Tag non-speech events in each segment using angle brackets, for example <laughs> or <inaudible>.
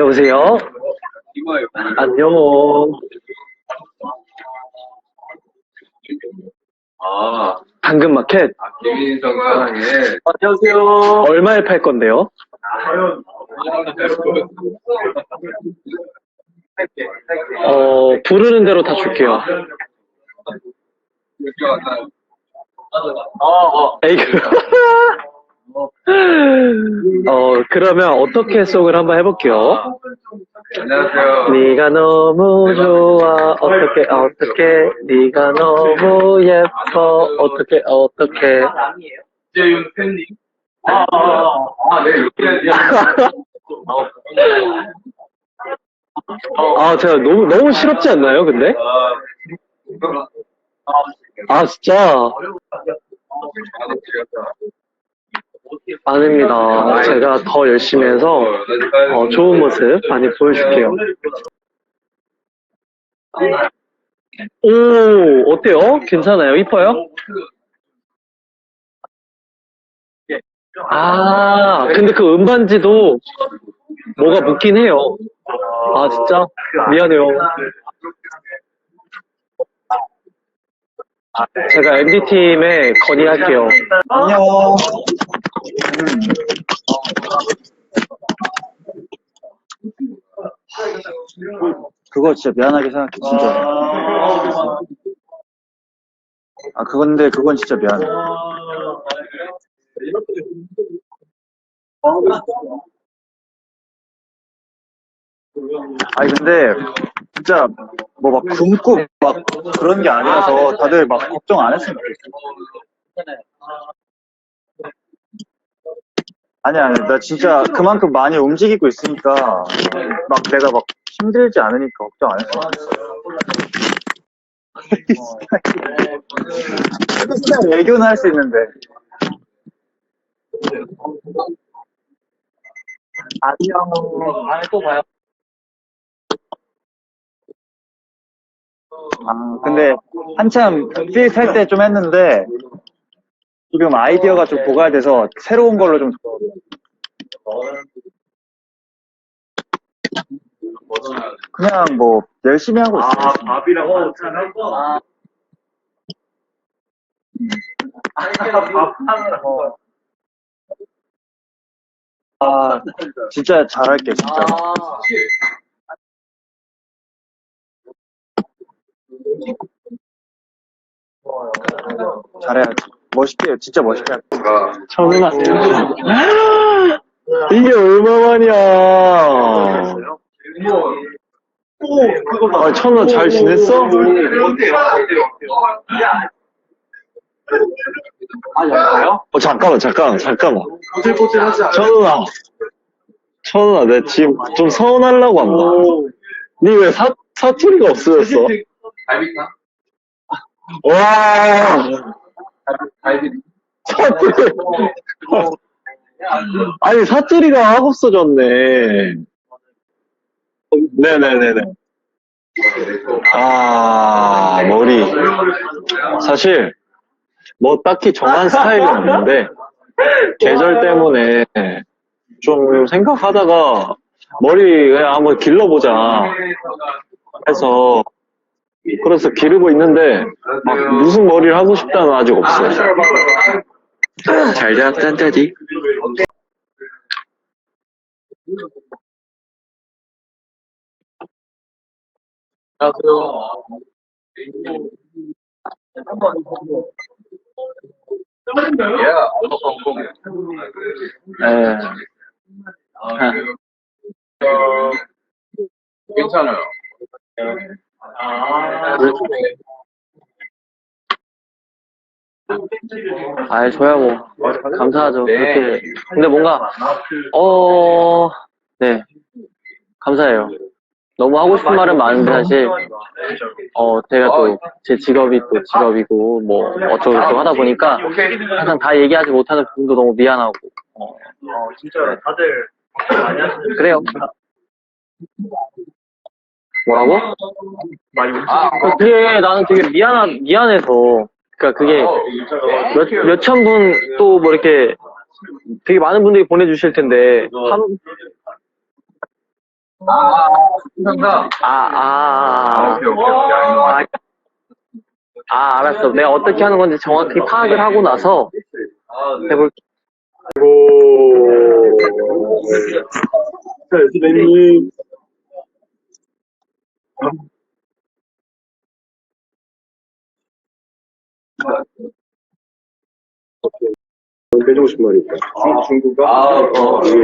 여보세요? 안녕. 아, 당근마켓. 아, 김인성 사랑해. 안녕하세요. 얼마에 팔 건데요? 어, 부르는 대로 다 줄게요. 에이, <laughs> 어, 그러면 어떻게 송을 한번 해볼게요. 안녕하세요. 네가 너무 좋아 어떻게 어떻게 네가 너무 예뻐 어떻게 어떻게 이재윤 팬님. 아, 아, 아, 네, 이렇게. <laughs> 아 제가 너무 너무 싫었지 않나요 근데 아 진짜 아닙니다. 제가 더 열심히 해서 어, 좋은 모습 많이 보여줄게요. 오 어때요? 괜찮아요? 이뻐요? 아 근데 그 음반지도 뭐가 묻긴 해요. 아 진짜? 미안해요. 제가 MD팀에 건의할게요. 안녕. 그거 진짜 미안하게 생각해, 진짜. 아, 그건데, 그건 진짜 미안해. 아니, 근데, 진짜, 뭐 막 굶고 막 그런 게 아니라서 다들 막 걱정 안 했으면 좋겠어. 아니, 아니, 나 진짜 그만큼 많이 움직이고 있으니까, 막 내가 막 힘들지 않으니까 걱정 안 좋겠어. 진짜 <laughs> 애교는 할 수 있는데. 안녕. 다음에 또 봐요 아, 근데 한참 필살 때 좀 했는데, 지금 아이디어가 좀 보가야 돼서 새로운 걸로 좀. 그냥 뭐 열심히 하고 있어요. 아, 밥이랑 어, 잘할 거. 아, 진짜 잘할게, 진짜. 잘해야지. 멋있게, 진짜 멋있게 할게. 저는 왔어요 이게 얼마만이야 아 천우 잘 지냈어? 아, 여보세요? 어 잠깐만 잠깐만 잠깐만 않아? 천우아 천우아 내 지금 좀 서운하려고 한다 니 왜 사, 사투리가 없어졌어? 와 아니 사투리가 하고 없어졌네. 네네네네. 아 머리. 사실 뭐 딱히 정한 스타일이 없는데 계절 때문에 좀 생각하다가 머리 그냥 한번 길러보자 해서 그래서 기르고 있는데 막 무슨 머리를 하고 싶다는 아직 없어요 잘 자랐단 따디 야, 너 성공. 네. 어, 괜찮아요. 아이 줘야 뭐. 감사하죠. 네. 그렇게. 근데 뭔가 어 네. 감사해요. 너무 하고 싶은 말은 많은데 사실 어 제가 또 제 직업이 또 직업이고 뭐 어쩌고 저쩌고 하다 보니까 항상 다 얘기하지 못하는 부분도 너무 미안하고. 어, 진짜 다들 많이 하시는 그래요 뭐라고? 아, 어, 되게 나는 되게 미안하 미안해서 그러니까 그게 몇 몇천 분 또 뭐 이렇게 되게 많은 분들이 보내주실 텐데 한 아, 감사합니다. 아, 아, 아, 오케이, 오케이, 오케이. 아, 아, 알았어. 내가 어떻게 하는 건지 정확히 파악을 하고 나서 해볼게. 자, 선생님. 해주고 싶은 말이 있다. 중국어? 아, 어. 이게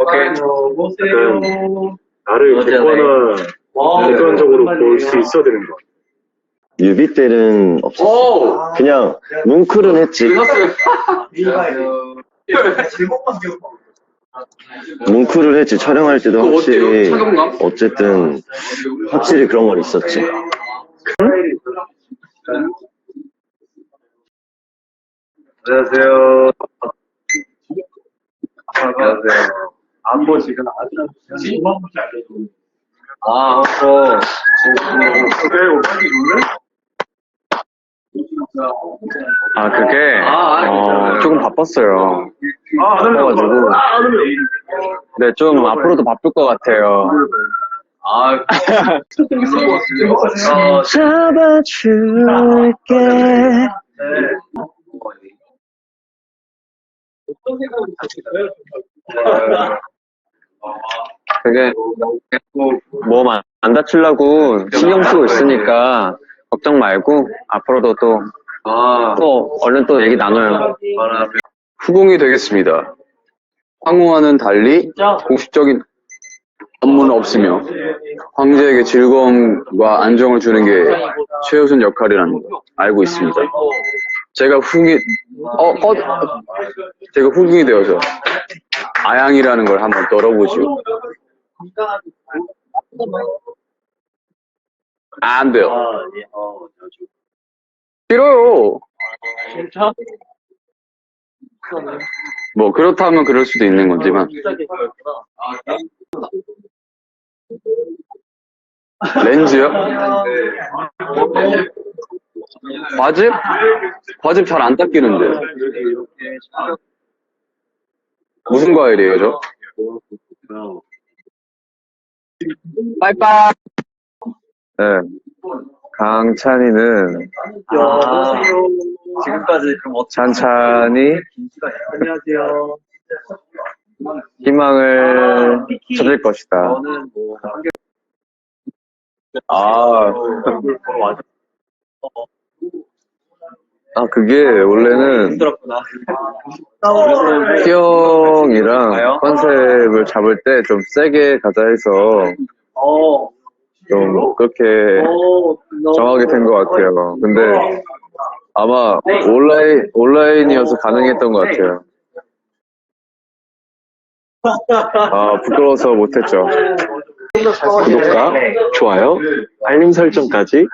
오케이. 나를 어제 객관화, 객관적으로 볼 수 있어야 되는 거야. 뮤비 때는 없었어. 오! 그냥 뭉클은 했지. 뭉클을 했지. 촬영할 때도 그거 확실히? 어쨌든 확실히 그런 건 있었지. 안녕하세요. 안녕하세요. 안보 지금 아, 어. 아, 그게, 아, 어, 조금 바빴어요. 아, 안 바빠가지고. 네, 좀 앞으로도 바쁠 것 같아요. 아, 어, 잡아줄게. 그게, 뭐, 안- 안 다치려고 신경 쓰고 있으니까, 걱정 말고, 앞으로도 또, 아, 또, 얼른 또 얘기 나눠요. 후궁이 되겠습니다. 황후와는 달리 공식적인 업무는 없으며 황제에게 즐거움과 안정을 주는 게 최우선 역할이라는 걸 알고 있습니다. 제가 후궁이 어, 꺼 제가 후궁이 되어서 아양이라는 걸 한번 떨어보죠. 안 돼요. 싫어요. 뭐 그렇다면 그럴 수도 있는 거지만. 렌즈요? 과즙? 과즙 잘 안 닦이는데. 무슨 과일이에요 저? 빠이빠이 네. 강찬이는 아, 지금까지 그럼 어떻게 찬찬히 안녕하세요. 희망을 찾을 것이다. 저는 뭐 아, 아, 그게 원래는 힘들었구나. 희영이랑 컨셉을 잡을 때 좀 세게 가자 해서 어, 좀 그렇게 정하게 된 것 같아요. 근데 아마 온라인, 온라인이어서 가능했던 것 같아요. <laughs> 아, 부끄러워서 못했죠. 구독과 좋아요, 알림 설정까지